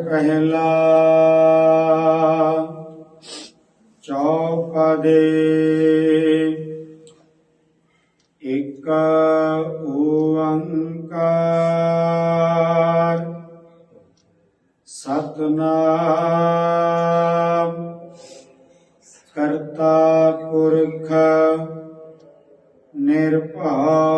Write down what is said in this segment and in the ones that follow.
ਪਹਿਲਾ ਚੌਪਦੇ ਇੱਕ ਓੰਕਾਰ ਸਤਨਾਮ ਕਰਤਾ ਪੁਰਖ ਨਿਰਭਉ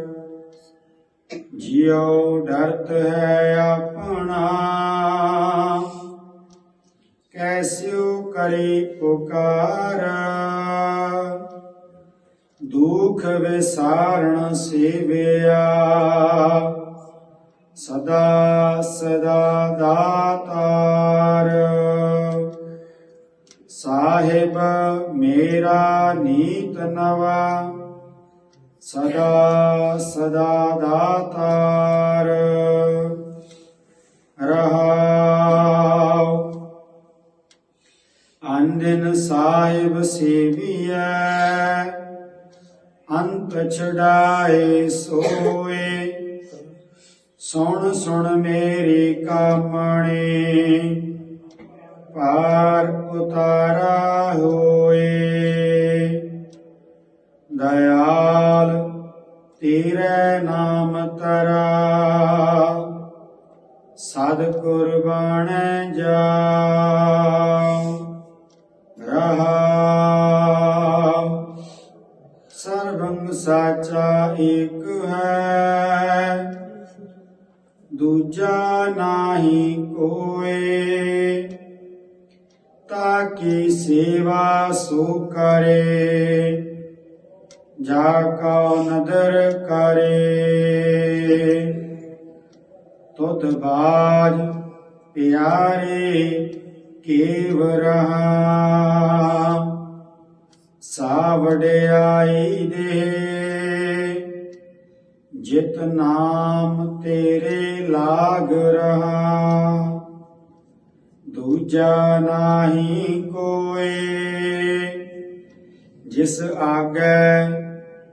ਜਿਉ ਡਰਤ ਹੈ ਆਪਣਾ ਕੈਸਿਓ ਕਰੀ ਪੁਕਾਰ। ਦੁਖ ਵਿਸਾਰਣ ਸੇਵਿਆ, ਸਦਾ ਸਦਾ ਦਾਤਾਰ। ਸਾਹਿਬ ਮੇਰਾ ਨੀਤ ਨਵਾ ਸਦਾ ਸਦਾ ਦਾਤਾਰ। ਰਹਾਉ। ਅੰਦਿਨ ਸਾਹਿਬ ਸੇਵੀਐ। ਅੰਤ ਛਡਾਏ ਸੋਏ। ਸੁਣ ਸੁਣ ਮੇਰੀ ਕਾਮਣੀ। ਪਾਰ ਉਤਾਰਾ ਹੋ ਤੇਰੇ ਨਾਮ ਤਰਾ ਸਦ ਕੁਰਬਾਨ ਜਾਉ ਰਹਾਉ ਸਰਬੰਗ ਸਾਚਾ ਏਕ ਹੈ। ਦੂਜਾ ਨਾਹੀ ਕੋਏ। ਤਾਕੀ ਸੇਵਾ ਸੋ ਕਰੇ। ਜਾ ਕਉ ਨਦਰ ਕਰੇ। ਤੁਧ ਬਾਜ ਪਿਆਰੇ ਕੇਵ ਰਹਾ। ਸਾ ਦੇ। ਜਿਤ ਨਾਮ ਤੇਰੇ ਲਾਗ ਰਹਾ। ਦੂਜਾ ਨਾਹੀ ਕੋਏ। ਜਿਸ ਆਗੇ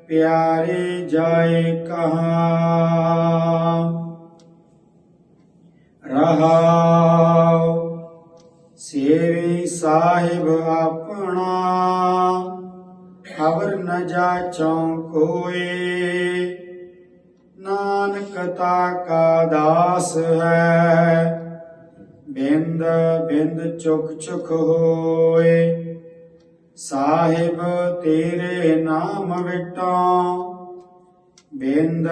ਪਿਆਰੇ ਜਾਏ ਕਹਾ। ਰਹਾਉ ਸੇਵੀ ਸਾਹਿਬ ਆਪਣਾ, ਖਬਰ ਨ ਜਾਚੋਂ ਕੋਏ। ਨਾਨਕ ਤਾ ਕਾ ਦਾਸ ਹੈ, ਬਿੰਦ ਬਿੰਦ ਚੁਕ ਚੁਕ ਹੋਏ। ਸਾਹਿਬ ਤੇਰੇ ਨਾਮ ਵਿਟੋ। ਬਿੰਦ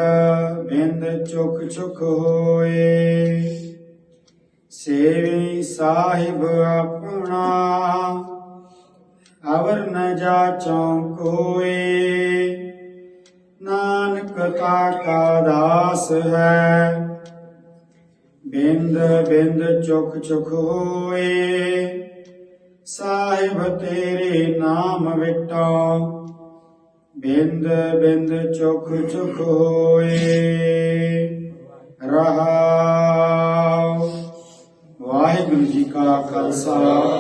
ਬਿੰਦ ਚੁਕ ਚੁਕ ਹੋਏ। ਸੇਵੀ ਸਾਹਿਬ ਆਪਣਾ, ਅਵਰ ਨ ਜਾਚੋਂ ਹੋਏ। ਨਾਨਕ ਤਾ ਕਾ ਦਾਸ ਹੈ। ਬਿੰਦ ਬਿੰਦ ਚੁਕ ਚੁਕ ਹੋਏ। ਸਾਹਿਬ ਤੇਰੇ ਨਾਮ ਵਿਟੋ। ਬਿੰਦ ਬਿੰਦ ਚੁਕ ਚੁਖ ਹੋਏ। ਰਹਾਉ ਵਾਹਿਗੁਰੂ ਜੀ ਕਾ ਖਾਲਸਾ।